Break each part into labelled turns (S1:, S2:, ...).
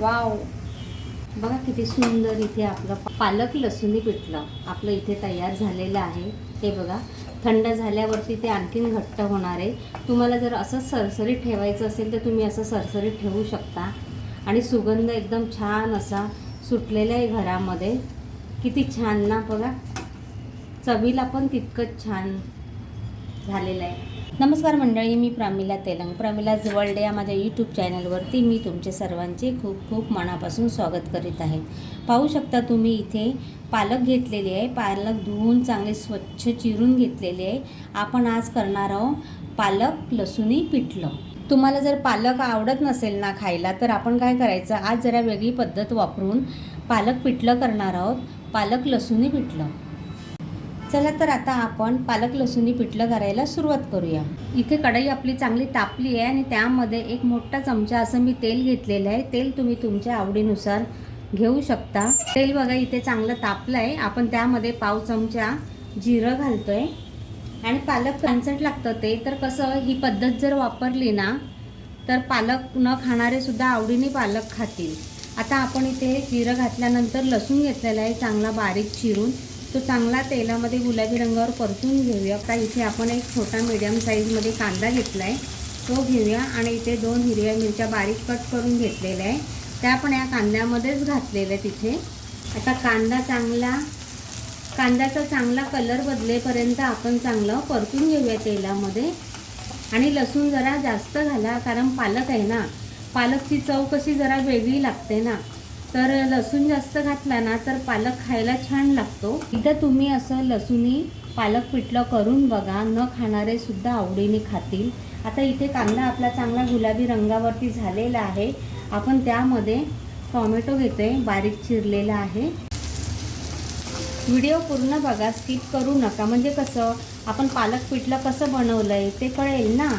S1: Wow. बघा किती सुंदर इथे आपलं पालक लसुणी पिठलं. आपलं इथे तयार झालेलं आहे. ते बघा थंड झाल्यावरती ते आणखीन घट्ट होणार आहे. तुम्हाला जर असं सरसरीत ठेवायचं असेल तर तुम्ही असं सरसरीत ठेवू शकता. आणि सुगंध एकदम छान असा सुटलेला आहे घरामध्ये. किती छान ना बघा. चवीला पण तितकंच छान झालेलं आहे. नमस्कार मंडळी मी प्रामिला तेलंग. प्रामिला वर्ल्ड या माझ्या यूट्यूब चॅनलवरती मी तुमचे सर्वांचे खूप खूप मनापासून स्वागत करीत आहे. पाहू शकता तुम्ही इथे पालक घेतलेली आहे. पालक धुवून चांगले स्वच्छ चिरून घेतलेले आहे. आपण आज करणार आहोत पालक लसूणी पिठलं. तुम्हाला जर पालक आवडत नसेल ना खायला तर आपण काय करायचं? आज जरा वेगळी पद्धत वापरून पालक पिठलं करणार आहोत. पालक लसूणी पिठलं. चला तर आता आपण पालक लसूणी पिठलं करायला सुरुवात करूया. इथे कढई आपली चांगली तापली आहे आणि त्यामध्ये एक मोठा चमचा असं मी तेल घेतलेलं आहे. तेल तुम्ही तुमच्या आवडीनुसार घेऊ शकता. तेल बघा इथे चांगलं तापलं आहे आपण त्यामध्ये पाव चमचा जिरं घालतोय. आणि पालक कन्सर्ट लागतं ते. तर कसं ही पद्धत जर वापरली ना तर पालक न खाणारे सुद्धा आवडीने पालक खातील. आता आपण इथे जिरं घातल्यानंतर लसूण घेतलेला आहे चांगला बारीक चिरून. तो चांगला तेलामध्ये गुलाबी रंगावर परतून घेऊया. का इथे आपण एक छोटा मीडियम साईजमध्ये कांदा घेतला आहे तो घेऊया आणि इथे दोन हिरव्या मिरच्या बारीक कट करून घेतलेल्या आहे. त्या पण या कांद्यामध्येच घातलेल्या आहे तिथे आता कांदा चांगला कांद्याचा चांगला कलर बदलेपर्यंत आपण चांगलं परतून घेऊया तेलामध्ये. आणि लसूण जरा जास्त घाला कारण पालक आहे ना. पालकची चव कशी जरा वेगळी लागते ना. तर लसूण जास्त घातला ना तर पालक खायला छान लागतो. एकदा तुम्ही असं लसूणी पालक पिठलं करून बघा. न खाणारे सुद्धा आवडीने खातील. आता इथे कांदा आपला चांगला गुलाबी रंगावरती झालेला आहे. आपण त्यामध्ये टॉमॅटो घेतोय बारीक चिरलेला आहे. व्हिडिओ पूर्ण बघा स्किप करू नका. म्हणजे कसं आपण पालक पिठलं कसं बनवलं आहे ते कळेल ना?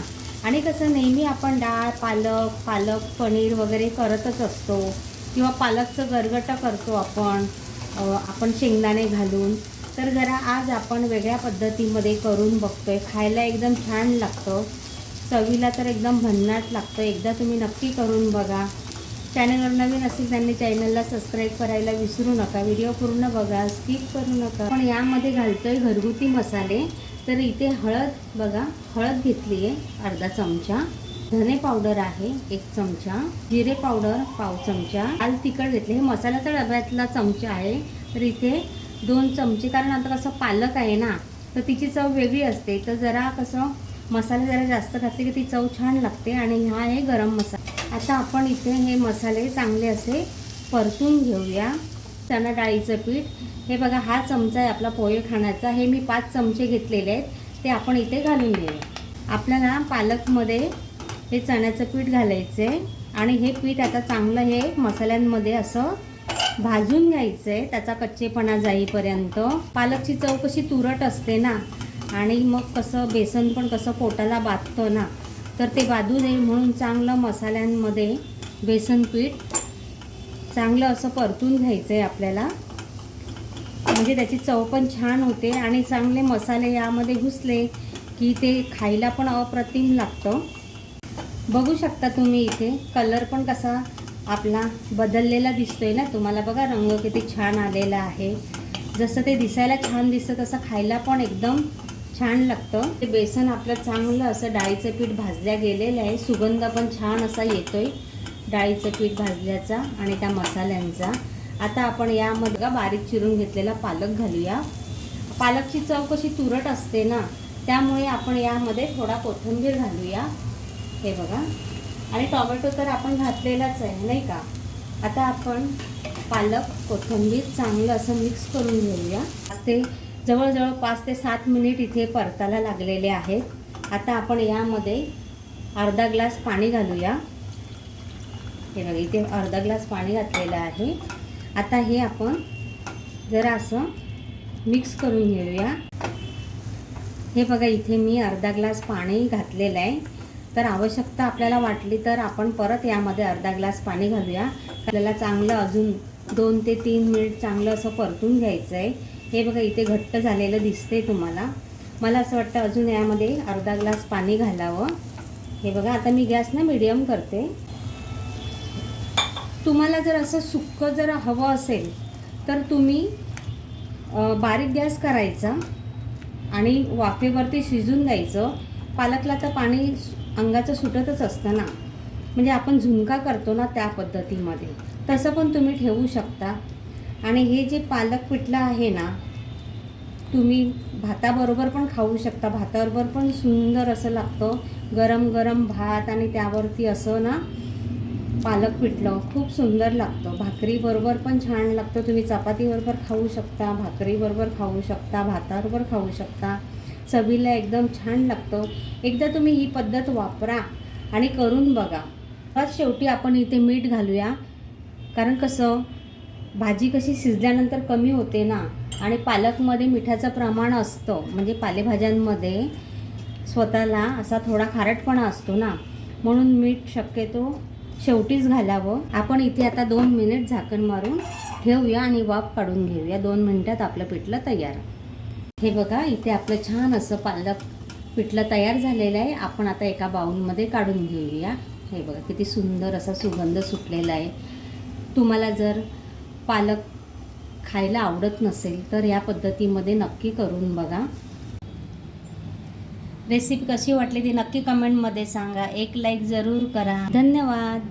S1: आणि कसं नेहमी आपण डाळ पालक पालक पनीर वगैरे करतच असतो. किंवा पालकचं गरगटा करतो आपण आपण शेंगदाणे घालून तर जरा आज आपण वेगळ्या पद्धतीमध्ये करून बघतोय. खायला एकदम छान लागतं. चवीला तर एकदम भन्नाट लागतं. एकदा तुम्ही नक्की करून बघा. चॅनलवर नवीन असेल त्यांनी चॅनलला सबस्क्राईब करायला विसरू नका. व्हिडिओ पूर्ण बघा. स्किप करू नका. पण यामध्ये घालतोय घरगुती मसाले. तर इथे हळद बघा हळद घेतली आहे अर्धा चमचा. धने पावडर आहे एक चमचा. जिरे पावडर पाव चमचा. लाल तिखट घेतले. हे मसाल्याचा डब्यातला चमचा आहे. तर इथे दोन चमचे कारण आता कसं पालक आहे ना तर तिची चव वेगळी असते. तर जरा कसं मसाले जरा जास्त घातले की ती चव छान लागते. आणि हा आहे गरम मसाला. आता आपण इथे हे मसाले चांगले असे परतून घेऊया. चणा डाळीचं पीठ. हे बघा हा चमचा आहे आपला पोहे खाण्याचा. हे मी पाच चमचे घेतलेले आहेत. ते आपण इथे घालून घेऊया आपल्याला पालकमध्ये हे चण्याचं पीठ घालायचं आहे आणि हे पीठ आता चांगलं हे मसाल्यांमध्ये असं भाजून घ्यायचं आहे त्याचा कच्चेपणा जाईपर्यंत. पालकची चव कशी तुरट असते ना आणि मग कसं बेसन पण कसं पोटाला बाधतं ना तर ते बाधू नये म्हणून चांगलं मसाल्यांमध्ये बेसन पीठ चांगलं असं परतून घ्यायचं आहे आपल्याला. म्हणजे त्याची चव पण छान होते आणि चांगले मसाले यामध्ये घुसले की ते खायला पण अप्रतिम लागतं. बघू शकता तुम्ही इथे. कलर पण कसा आपला बदललेला दिसतोय ना? तुम्हाला बघा रंग किती छान आलेला आहे. जसं ते दिसायला छान दिसतं तसं खायला पण एकदम छान लागतं. ते बेसन आपलं चांगलं असं डाळीचं पीठ भाजल्या गेलेलं आहे. सुगंध पण छान असा येतोय डाळीचं पीठ भाजल्याचा आणि त्या मसाल्यांचा. आता आपण यामध्ये बारीक चिरून घेतलेला पालक घालूया. पालकची चव कशी तुरट असते ना? त्यामुळे आपण यामध्ये थोडा कोथिंबीर घालूया. हे बघा. आणि टोमॅटो तर आपण घातलेलाच आहे नाही का? आता आपण पालक कोथिंबीर चांगलं असं मिक्स करून घेऊया. ते जवळजवळ पाच ते सात मिनिट इथे परताला लागलेले आहेत. आता आपण यामध्ये अर्धा ग्लास पाणी घालूया. हे बघा इथे अर्धा ग्लास पाणी घातलेलं आहे. आता हे आपण जरा असं मिक्स करून घेऊया. हे बघा इथे मी अर्धा ग्लास पाणी घातलेलं आहे. तर आवश्यकता आपल्याला वाटली तर आपण परत यामध्ये अर्धा ग्लास पाणी घालूया. आपल्याला चांगलं अजून दोन ते तीन मिनिट चांगलं असं परतून घ्यायचं आहे हे बघा इथे घट्ट झालेलं दिसते तुम्हाला. मला असं वाटतं अजून यामध्ये अर्धा ग्लास पाणी घालावं. हे बघा आता मी गॅस ना मिडियम करते. तुम्हाला जर असं सुक्कं जर हवं असेल तर तुम्ही बारीक गॅस करायचा आणि वाफेवरती शिजून द्यायचं पालकला तर पाणी अंगाचं सुटतच असतं ना. म्हणजे आपण झुणका करतो ना त्या पद्धतीमध्ये. तसं पण तुम्ही ठेवू शकता. आणि हे जे पालक पिठलं आहे ना तुम्ही भाताबरोबर पण खाऊ शकता. भाताबरोबर पण सुंदर असं लागतं. गरम गरम भात आणि त्यावरती असं ना पालक पिठलं. खूप सुंदर लागतं. भाकरीबरोबर पण छान लागतं. तुम्ही चपातीबरोबर खाऊ शकता भाकरीबरोबर खाऊ शकता भाताबरोबर खाऊ शकता. चवीला एकदम छान लागतं. एकदा तुम्ही ही पद्धत वापरा आणि करून बघा. बस शेवटी आपण इथे मीठ घालूया. कारण कसं भाजी कशी शिजल्यानंतर कमी होते ना आणि पालकमध्ये मिठाचं प्रमाण असतं म्हणजे पालेभाज्यांमध्ये स्वतःला असा थोडा खारटपणा असतो ना म्हणून मीठ शक्यतो शेवटीच घालावं. आपण इथे आता दोन मिनिट झाकण मारून ठेवूया आणि वाफ काढून घेऊया. दोन मिनिटात आपलं पिठलं तयार. हे बघा इथे आपलं छान असं पालक पिठलं तयार झालेलं आहे. आपण आता एका बाऊलमध्ये काढून घेऊया. हे बघा किती सुंदर असा सुगंध सुटलेला आहे. तुम्हाला जर पालक खायला आवडत नसेल तर या पद्धतीमध्ये नक्की करून बघा. रेसिपी कशी वाटली ती नक्की कमेंटमध्ये सांगा. एक लाईक जरूर करा. धन्यवाद.